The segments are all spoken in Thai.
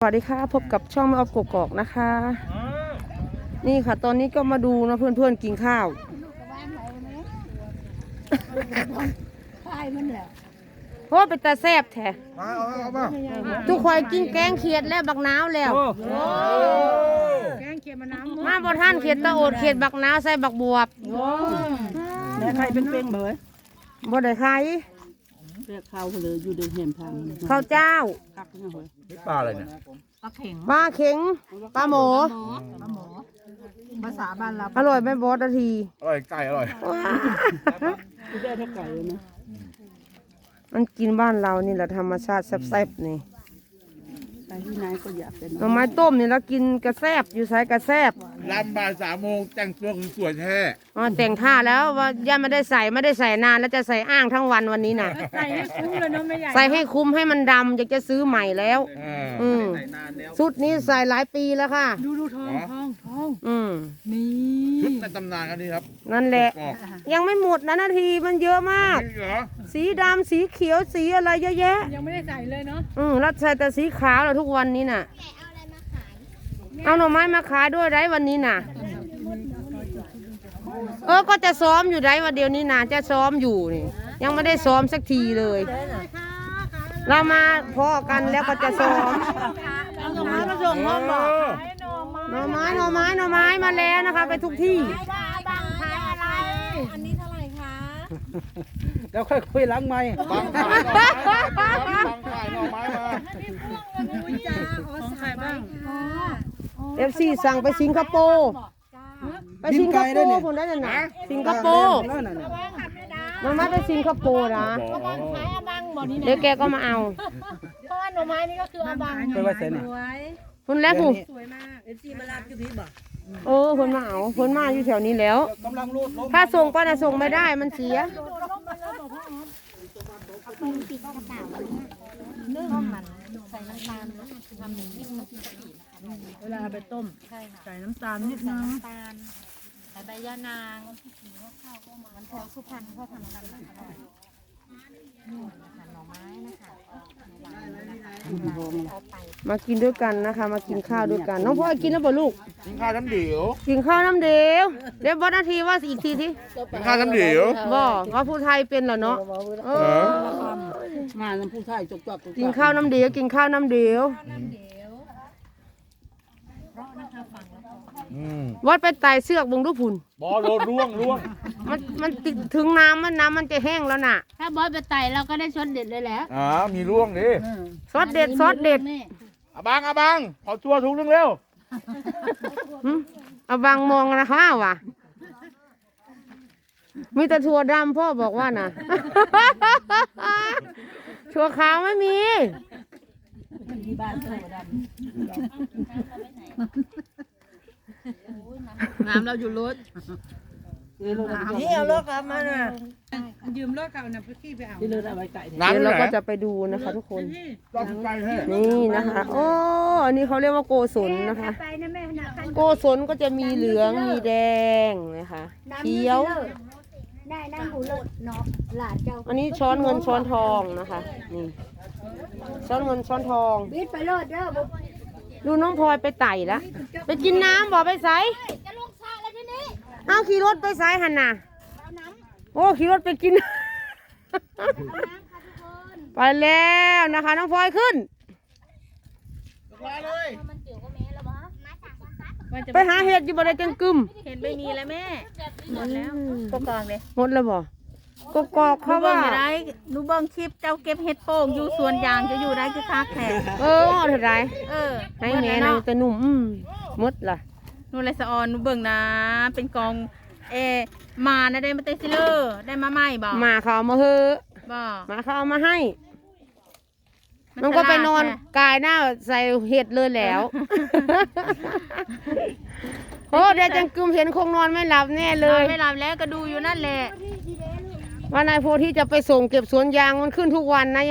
สวัสดีค่ะพบกับช่องแม่ออฟกกอกนะคะ นี่ค่ะ ตอนนี้ก็มาดูนะเพื่อนๆกินข้าวพายมันแหละเพราะว่าเป็นตาแซบแท้มาเอาเอามาทุกคนกินแกงเขียดและบักนาวแล้วแกงเขียดมะน้ำมาบ่ท่านเขียดตะโอดเขียดบักนาวใส่บักบวบแล้วใครเป็นเป็นเบยบ่ได้ใครเรียกเขาเลยอยู่ในเหียนทางข้าวเจ้าคัก นะเว้ยนี่ปลาอะไรเนี่ย ปลาเข็งปลาเข็งปลาหมูปลาหมอภาษาบ้านเราอร่อยไหม่บอสนาทีอร่อยไก่อร่อย ว้ากูได้เท่าไก่เลยนะมันกินบ้านเรานี่แหละธรรมชาติแซ่บๆนี่ไปที่ไหนก็อยากเป็นหน่อไม้ต้มนี่แล้วกินกระแซบอยู่ใส่กระแซบ ลำบ่ายสามโมงแต่งตัวคือสวยแท้อ๋อแต่งท่าแล้วว่าย่าไม่ได้ใส่ไม่ได้ใส่นานแล้วจะใส่อ้างทั้งวันวันนี้น่ะ ใส่ให้คุ้มเลยเนาะไม่ใหญ่ใส่ให้คุ้มให้มันดำอยากจะซื้อใหม่แล้วอ่าอืมชุดนี้ใส่หลายปีแล้วค่ะ ดูดูทองทองทองอืมนี่ชุดในตำนานกันนี่ครับนั่นแหละกอกยังไม่หมดนะนาทีมันเยอะมาก นี่เหรอสีดำสีเขียวสีอะไรเยอะแยะ ยังไม่ได้ใส่เลยเนาะอืมแล้วใส่แต่สีขาวแล้วทุกวันนี้น่ะ เอา หน่อไม้มาขายด้วยได้วันนี้น่ะ เออก็จะซ้อมอยู่ได้วันเดียวนี้นะจะซ้อมอยู่นี่ยังไม่ได้ซ้อมสักทีเลย เรามาพอกันแล้วก็จะซ้อมเอาหน่อไม้มาส่งพ่อบอกหน่อไม้หน่อไม้หน่อไม้มาแล้วนะคะ ไปทุกที่บังขายอะไรอันนี้เท่าไหร่คะแล้วค่อยคุยหลังไม่บางขายหน่อไม้บางขายหน่อไม้มาของใครบ้าง เอฟซีสั่งไปสิงคโปร์ไปสิงคโปร์คนได้ยังไงสิงคโปร์นั่นน่ะหน่อไม้ไปสิงคโปร์นะบอกขายอาบังบอกนี่เดี๋ยวแกก็มาเอาเพราะว่าหน่อไม้นี่ก็คืออาบังไปไว้ใส่นี่สวยคนแรกผู้สวยมากเอฟซีมารับอยู่พี่บ่เออคนมาเอาคนมาอยู่แถวนี้แล้วกำลังรูดลมถ้าส่งไปนะส่งไม่ได้มันเสีย เวลาไปต้มใส่น้ำตาลนิดนึงตาลใส่ใบยานางมันแถวสุพรรณเขาทำกันอร่อยนี่นะคะหน่อไม้นะคะเอาไปมากินด้วยกันนะคะ มากินข้าวด้วยกัน น้องพ่อยกินแล้วเปล่าลูก กินข้าวน้ำเดียวกินข้าวน้ำเดียวเดี๋ยวบอสนาทีว่าอีกทีที่กินข้าวน้ำเดียวบอกว่าผู้ไทยเป็นเหรอเนาะเออมาน้ำผู้ชายจกจับกินข้าวน้ำเดียวกินข้าวน้ำเดียวอืมวัด ไปไต่เสือกบงดูผุนบอโดนร่วงร่วงมันมันติดถึงน้ำมันน้ำมันจะแห้งแล้วน่ะ ถ้าบอสไปไต่เราก็ได้ชดเด็ดเลยแหละอ่ามีร่วงดิซอสเด็ดซอสเด็ดนี่อาบังอาบังขอตัวทุกเรื่องเร็วหึเอาบางมองนะคะว่ะมีแต่ถั่วดำพ่อบอกว่าน่ะ ถั่วขาวไม่มีน้ำ เราอยู่รถนี่เอาลูกครับมาน่ะยืมรถเก่าน่ะไปขี้ไปเอาที่เลือดเอาไว้ไก่เนี่ยน้ำเดี๋ยวไหเรานก็จะไปดูนะคะทุกคน รอบไก่แท้นี่นะคะโอ้อันนี้เขาเรียกว่าโกศลนะคะ ไปนะแม่นะคันโกศลก็จะมีเหลืองมีแดงนะคะเขียว ได้นั่งหูเลิศเนาะหลานเจ้าอันนี้ช้อนเงินช้อนทองนะคะนี่ช้อนเงินช้อนทอง บิดไปเลิศเด้อบ่ดูน้องพลอยไปไต่ละไปกินน้ำบอกไปใส่ เอาขี่รถไปใส่หันน่ะเอาน้ำโอ้ขี่รถไปกิน ไปแล้วนะคะ น้องพลอยขึ้นมันเกี่ยวกับแม่แล้วบ่มาจากวัดครับไปหาเห็ดอยู่บ่ได้จังกึมเห็นไม่มีแล้วแม่ หมดแล้วก็กองเลยหมดแล้วบ่กกอกเขาว่าหนูเบิ่งคลิปเจ้าเก็บเห็ดโป่งอยู่สวนยางจะอยู่ได้คือคักแท้เออเอาเท่าไหรเออให้แม่นางแต่หนุ่มอืมหมดล่ะห นูเลยสะออนหนูเบิ่งนะ เป็นกองเออมานะได้มาเตซิเลอร์ได้มาใหม่บ่หมาเขาเอามาเฮอะบ่หมาเขาเอามาให้ มัมันก็ไปนอนฉลาดแท้กายหน้าใส่เห็ดเลยแล้วโอ้เดี๋ยวจังกึมเห็นคงนอนไม่หลับแน่เลนอยนไม่หลับแล้วก็ดูอยู่นั่นแหละว่านายโพธิจะไปส่งเก็บสวนยางมันขึ้นทุกวันนะ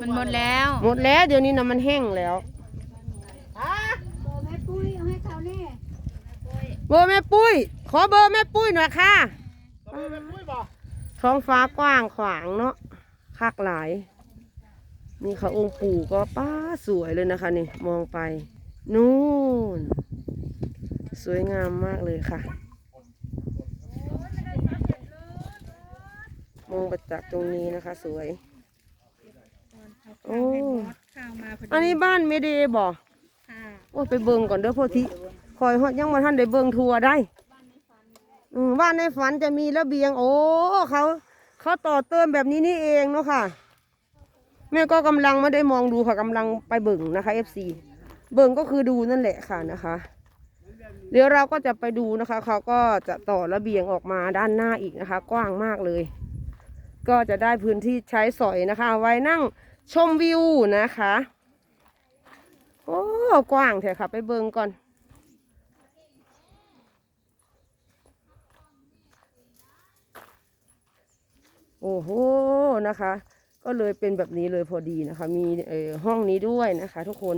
มันหมดแล้ว หมดแล้วเดี๋ยวนี้นะมันแห้งแล้ว แม่ปุ้ยเอาให้เขาแน่ เบอร์แม่ปุ้ย ขอเบอร์แม่ปุ้ยหน่อยค่ะท้องฟ้ากว้างขวางเนาะคักหลาย นี่ค่ะองค์ปู่ก็ป้าสวยเลยนะคะนี่มองไป นู่น สวยงามมากเลยค่ะ มองไปจากตรงนี้นะคะ สวย โอ้ข้าวมาพอดีอันนี้บ้านเมเดย์บ่ค่ะโอ้ยไปเบิ่งก่อนเด้อโพธิค อยยังมาท่านได้เบิ่งทัวร์ได้บ้านในฝันจะมีระเบียง โอ้เขาเขาต่อเติมแบบนี้นี่เองเนาะค่ะ แม่ก็กำลังไม่ได้มองดูค่ะกำลังไปเบิ่งนะคะ FC เบิ่งก็คือดูนั่นแหละค่ะนะคะเดี๋ยวเราก็จะไปดูนะคะ เขาก็จะต่อระเบียงออกมาด้านหน้าอีกนะคะ กว้างมากเลย ก็จะได้พื้นที่ใช้สอยนะคะ ไว้นั่งชมวิวนะคะ โอ้ กว้างเถอะค่ะ ไปเบิงก่อน โอ้โหนะคะ ก็เลยเป็นแบบนี้เลยพอดีนะคะ มีห้องนี้ด้วยนะคะ ทุกคน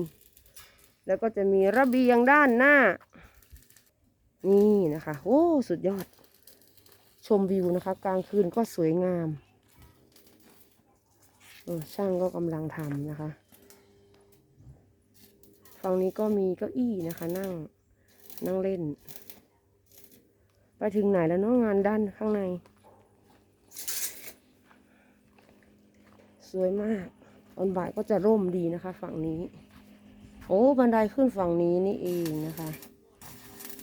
แล้วก็จะมีระเบียงด้านหน้า นี่นะคะโอ้สุดยอด ชมวิวนะคะ กลางคืนก็สวยงามช่างก็กำลังทำนะคะฝั่งนี้ก็มีเก้าอี้นะคะ นั่งนั่งเล่น ไปถึงไหนแล้วเนาะงานด้านข้างใน วยมากตอนบ่ายก็จะร่มดีนะคะ ฝั่งนี้ โอ้บันไดขึ้นฝั่งนี้นี่เองนะคะ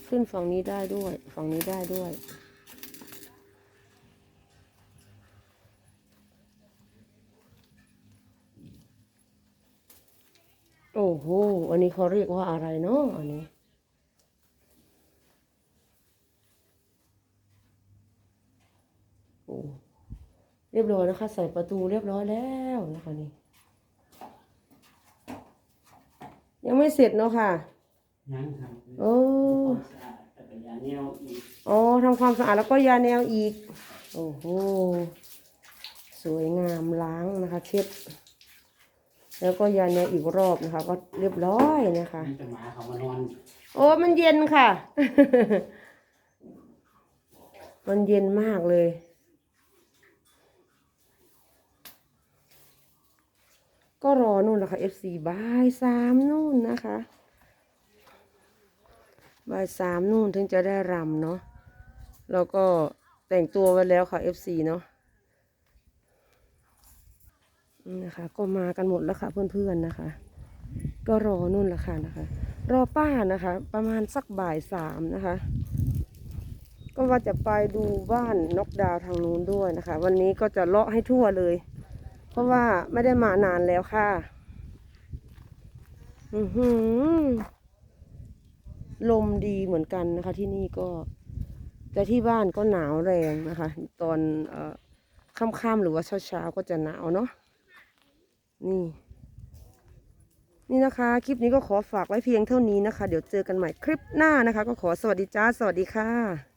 ขึ้นฝั่งนี้ได้ด้วย ฝั่งนี้ได้ด้วย โอ้โห อันนี้เขาเรียกว่าอะไรเนาะอันนี้ โอ้ เรียบร้อยนะคะ ใส่ประตูเรียบร้อยแล้วนะคะนี่ ยังไม่เสร็จเนาะค่ะยังครับโอ้ความสะอาดแต่ก็ยาแนวอีกอ๋อทำความสะอาดแล้วก็ยาแนวอีก โอ้โห สวยงามล้างนะคะ เช็ด แล้วก็ยาแนวอีกรอบนะคะ ก็เรียบร้อยนะคะมีแต่หมาเขามานอน โอ้มันเย็นค่ะ มันเย็นมากเลย ก็รอนู่นแหละค่ะ FC บ่ายสามนู่นนะคะบ่ายสามนู่นถึงจะได้รำเนาะแล้วก็แต่งตัวไว้แล้วค่ะ FC เนาะนะคะ ก็มากันหมดแล้วค่ะเพื่อนๆนะคะ ก็รอนู่นละค่ะนะคะ รอป้านะคะ ประมาณสักบ่ายสามนะคะ ก็ว่าจะไปดูบ้านนกดาวทางนู้นด้วยนะคะ วันนี้ก็จะเลาะให้ทั่วเลย เพราะว่าไม่ได้มานานแล้วค่ะ อือหือ ลมดีเหมือนกันนะคะ ที่นี่ก็ แต่ที่บ้านก็หนาวแรงนะคะ ตอนเอ่อค่ำๆหรือว่าเช้าๆก็จะหนาวเนาะ นี่ นี่นะคะ คลิปนี้ก็ขอฝากไว้เพียงเท่านี้นะคะ เดี๋ยวเจอกันใหม่คลิปหน้านะคะ ก็ขอสวัสดีจ้า สวัสดีค่ะ